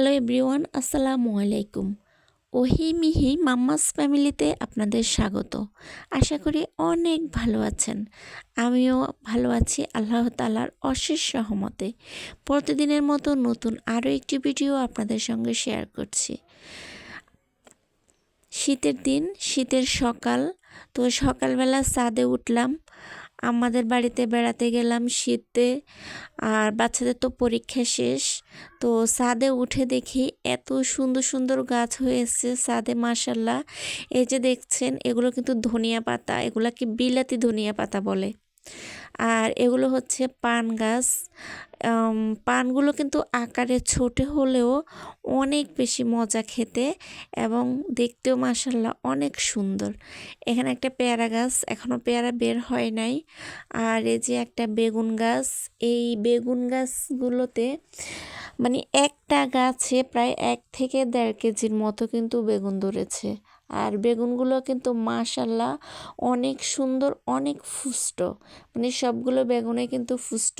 Hello everyone, আসসালামু আলাইকুম। ওহি মিহি মাম্মাস ফ্যামিলিতে আপনাদের স্বাগত। আশা করি অনেক ভালো আছেন। আমিও ভালো আছি আল্লাহ তালার অশেষ সহমতে প্রতিদিনের মতো নতুন আরও একটি ভিডিও আপনাদের সঙ্গে শেয়ার করছি। শীতের দিন, শীতের সকাল। তো সকালবেলা ছাদে উঠলাম। আমাদের বাড়িতে বেড়াতে গেলাম শীতে, আর বাচ্চাদের তো পরীক্ষা শেষ। তো সাদে উঠে দেখি এত সুন্দর সুন্দর গাছ হয়েছে সাদে মাসাল্লাহ এই যে দেখছেন, এগুলো কিন্তু ধনিয়া পাতা, এগুলাকে বিলাতি ধনিয়া পাতা বলে। আর এগুলো হচ্ছে পান গাছ। পানগুলো কিন্তু আকারে ছোট হলেও অনেক বেশি মজা খেতে এবং দেখতেও মাসাল্লাহ অনেক সুন্দর। এখানে একটা পেয়ারা গাছ এখনও পেয়ারা বের হয় নাই। আর এই যে একটা বেগুন গাছ, এই বেগুন গাছগুলোতে মানে একটা গাছে প্রায় এক থেকে দেড় কেজির মতো কিন্তু বেগুন ধরেছে। আর বেগুনগুলো কিন্তু মাশাল্লাহ অনেক সুন্দর, অনেক ফুষ্ট মানে সবগুলো বেগুনে কিন্তু ফুষ্ট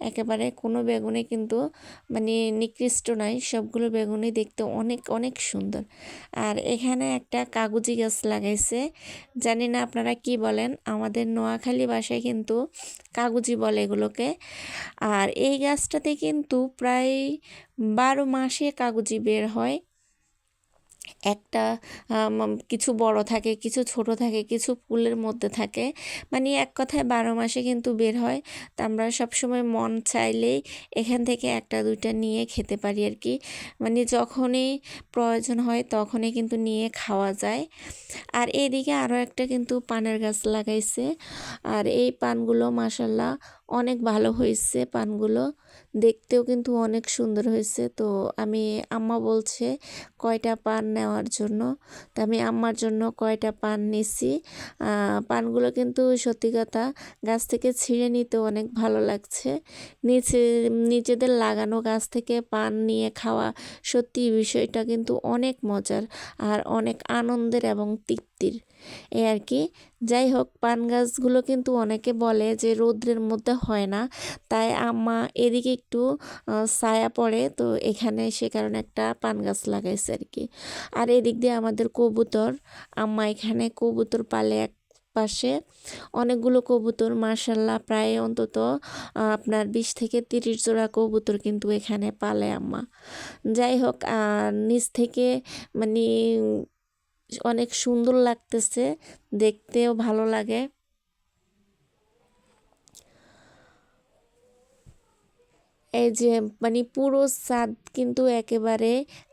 একেবারে কোনো বেগুনে কিন্তু মানে নিকৃষ্ট নাই, সবগুলো বেগুনই দেখতে অনেক অনেক সুন্দর। আর এখানে একটা কাগজি গাছ লাগাইছে, জানি না আপনারা কি বলেন, আমাদের নোয়াখালী বাসায় কিন্তু কাগজি বলে এগুলোকে। আর এই গাছটাতে কিন্তু প্রায় বারো মাসে কাগজি বের হয় একটা কিছু বড় থাকে, কিছু ছোট থাকে, কিছু ফুলের মধ্যে থাকে। মানে এক কথায় বারো মাসে কিন্তু বের হয়। তা আমরা সবসময় মন চাইলেই এখান থেকে একটা, দুইটা নিয়ে খেতে পারি আর কি। মানে যখনই প্রয়োজন হয় তখনই কিন্তু নিয়ে খাওয়া যায়। আর এদিকে আরও একটা কিন্তু পানের গাছ লাগাইছে। আর এই পানগুলো মাসাল্লাহ অনেক ভালো হয়েছে পানগুলো। দেখতেও কিন্তু অনেক সুন্দর হয়েছে। তো আমি, আম্মা বলছে, কয়টা পান নেওয়ার জন্য। তো আমি আম্মার জন্য কয়টা পান নিছি। পানগুলো কিন্তু সত্যি কথা গাছ থেকে ছিঁড়ে নিতে অনেক ভালো লাগছে। নিচে, নিজেদের লাগানো গাছ থেকে পান নিয়ে খাওয়া সত্যি বিষয়টা কিন্তু অনেক মজার আর অনেক আনন্দের এবং তৃপ্তির এ আর কি। যাই হোক, পান গাছগুলো কিন্তু অনেকে বলে যে রৌদ্রের মধ্যে হয় না। তাই আম্মা এদিকে একটু ছায়া পড়ে। তো এখানে সে কারণে একটা পান গাছ লাগাইছে আর কি। আর এদিক দিয়ে আমাদের কবুতর। আম্মা এখানে কবুতর পালে এক পাশে। অনেকগুলো কবুতর মার্শাল্লাহ প্রায় অন্তত আপনার বিশ থেকে তিরিশ জোড়া কবুতর কিন্তু এখানে পালে আম্মা। যাই হোক নিচ থেকে মানে অনেক সুন্দর লাগতেছে, দেখতেও ভালো লাগে। এই যে মানে পুরো ছাদ কিন্তু একেবারে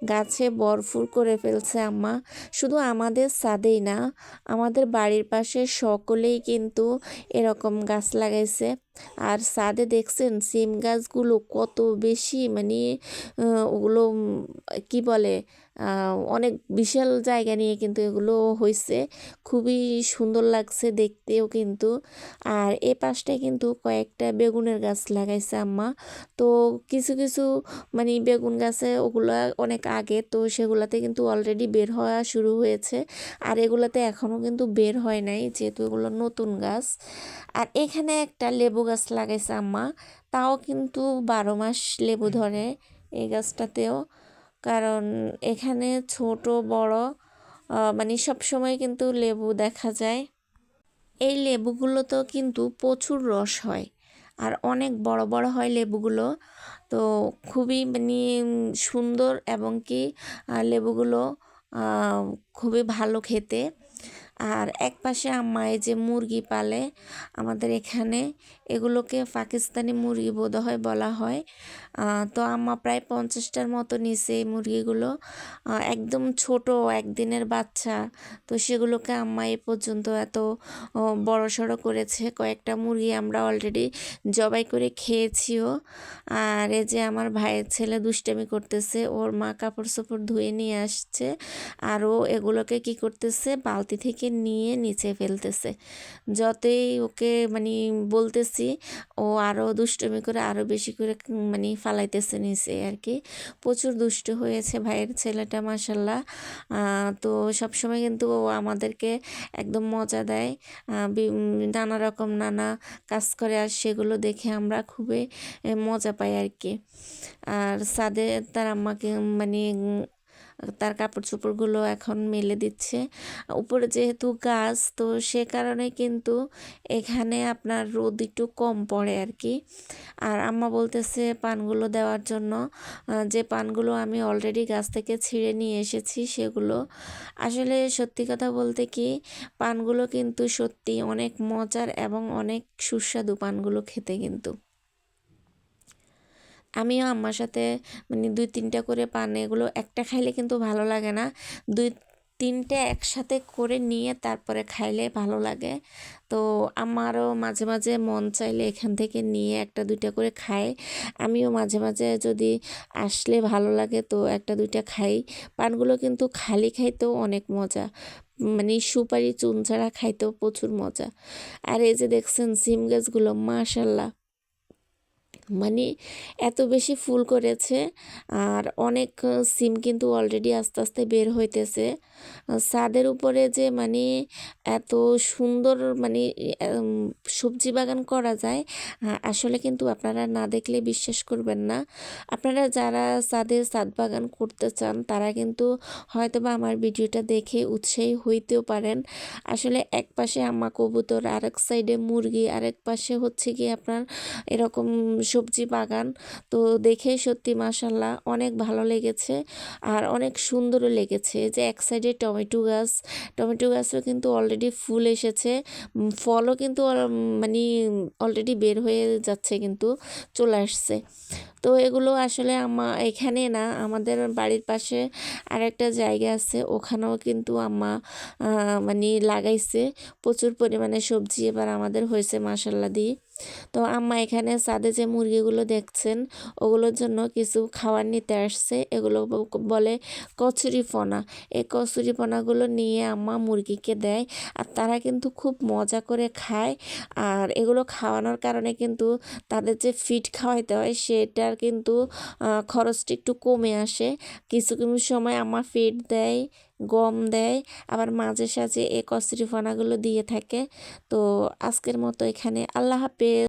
গাছে বরফুর করে ফেলছে আম্মা। শুধু আমাদের ছাদেই না, আমাদের বাড়ির পাশে সকলেই কিন্তু এরকম গাছ লাগাইছে। আর সাদে দেখছেন সিম গাছগুলো কত বেশি মানে ওগুলো কি বলে অনেক বিশাল জায়গা নিয়ে কিন্তু এগুলো হয়েছে খুবই সুন্দর লাগছে দেখতেও কিন্তু। আর এ পাশটায় কিন্তু কয়েকটা বেগুনের গাছ লাগাইছে আম্মা। তো কিছু কিছু মানে বেগুন গাছে ওগুলো অনেক আগে, তো সেগুলাতে কিন্তু অলরেডি বের হওয়া শুরু হয়েছে। আর এগুলাতে এখনও কিন্তু বের হয় নাই, যেহেতু এগুলো নতুন গাছ। আর এখানে একটা লেবু গাছ লাগাইছে আম্মা, তাও কিন্তু বারো মাস লেবু ধরে এই গাছটাতেও। কারণ এখানে ছোট, বড় মানে সব সময় কিন্তু লেবু দেখা যায়। এই লেবুগুলোতেও কিন্তু প্রচুর রস হয় আর অনেক বড় বড় হয় লেবুগুলো। তো খুবই মানে সুন্দর এবং কি লেবুগুলো খুবই ভালো খেতে। আর এক পাশে আম্মায় যে মুরগি পালে আমাদের এখানে এগুলোকে পাকিস্তানি মুরগি বোধ হয় বলা হয়। তো আম্মা প্রায় পঞ্চাশটার মতো নিছে এই মুরগিগুলো। একদম ছোট, একদিনের বাচ্চা। তো সেগুলোকে আম্মা এ পর্যন্ত এত বড় সড়ো করেছে। কয়েকটা মুরগি আমরা অলরেডি জবাই করে খেয়েছিও। আর এই যে আমার ভাইয়ের ছেলে দুষ্টামি করতেছে, ওর মা কাপড় চোপড় ধুয়ে নিয়ে আসছে। আর ও এগুলোকে কি করতেছে, বালতি থেকে নিয়ে নিচে ফেলতেছে। যতই ওকে মানে বলতেছি ও আরও দুষ্টুমি করে আরও বেশি করে মানে ফালাইতেছে নিচে আর কি প্রচুর দুষ্ট হয়েছে ভাইয়ের ছেলেটা মাসাল্লাহ তো সবসময় কিন্তু ও আমাদেরকে একদম মজা দেয়। নানা রকম নানা কাজ করে আর সেগুলো দেখে আমরা খুবই মজা পাই আর কি আর সাদে তার আম্মাকে মানে তার কাপড় চোপড়গুলো এখন মেলে দিচ্ছে। উপরে যেহেতু গাছ, তো সে কারণে কিন্তু এখানে আপনার রোদ একটু কম পড়ে আর কি আর আম্মা বলতেছে পানগুলো দেওয়ার জন্য যে পানগুলো আমি অলরেডি গাছ থেকে ছিঁড়ে নিয়ে এসেছি সেগুলো। আসলে সত্যি কথা বলতে কি, পানগুলো কিন্তু সত্যি অনেক মজার এবং অনেক সুস্বাদু পানগুলো খেতে কিন্তু। আমিও আম্মার সাথে মানে দুই তিনটা করে পান, এগুলো একটা খাইলে কিন্তু ভালো লাগে না। দুই তিনটে একসাথে করে নিয়ে তারপরে খাইলে ভালো লাগে। তো আমারও মাঝে মাঝে মন চাইলে এখান থেকে নিয়ে একটা দুইটা করে খাই। আমিও মাঝে মাঝে যদি আসলে ভালো লাগে তো একটা দুইটা খাই। পানগুলো কিন্তু খালি খাইতেও অনেক মজা। মানে সুপারি চুন ছাড়া খাইতেও প্রচুর মজা। আর এই যে দেখছেন, সিম গাছগুলো, মাশাল্লাহ। মানে এত বেশি ফুল করেছে। আর অনেক সিম কিন্তু অলরেডি আস্তে আস্তে বের হইতেছে। ছাদের উপরে যে মানে এত সুন্দর মানে সবজি বাগান করা যায় আসলে কিন্তু আপনারা না দেখলে বিশ্বাস করবেন না। আপনারা যারা ছাদে ছাদ বাগান করতে চান, তারা কিন্তু হয়তো বা আমার ভিডিওটা দেখে উৎসাহী হইতেও পারেন। আসলে এক পাশে আম্মা কবুতর, আরেক সাইডে মুরগি, আরেক পাশে হচ্ছে কি আপনার এরকম সবজি বাগান। তো দেখে সত্যি মাসাল্লাহ অনেক ভালো লেগেছে আর অনেক সুন্দরও লেগেছে। যে এক সাইডে টমেটো গাছ, টমেটো গাছও কিন্তু অলরেডি ফুল এসেছে। ফলও কিন্তু মানে অলরেডি বের হয়ে যাচ্ছে কিন্তু, চলে আসছে। তো এগুলো আসলে আমা, এখানে না, আমাদের বাড়ির পাশে আরেকটা জায়গা আছে, ওখানেও কিন্তু আম্মা মানে লাগাইছে। প্রচুর পরিমাণে সবজি এবার আমাদের হয়েছে মাসাল্লা দিয়ে। তো আম্মা এখানে ছাদে যে মুরগিগুলো দেখছেন, ওগুলোর জন্য কিছু খাবার নিতে আসছে। এগুলো বলে কচুরিপনা এই কচুরিপনাগুলো নিয়ে আম্মা মুরগিকে দেয় আর তারা কিন্তু খুব মজা করে খায়। আর এগুলো খাওয়ানোর কারণে কিন্তু তাদের যে ফিড খাওয়াইতে হয়, সেটার কিন্তু খরচটা একটু কমে আসে। কিছু কিছু সময় আম্মা ফিড দেয়। গম দেয়, আবার মাঝে সাঝে এ কচুরিপনাগুলো দিয়ে থাকে। তো আজকের মতো এখানে। আল্লাহ হাফেজ।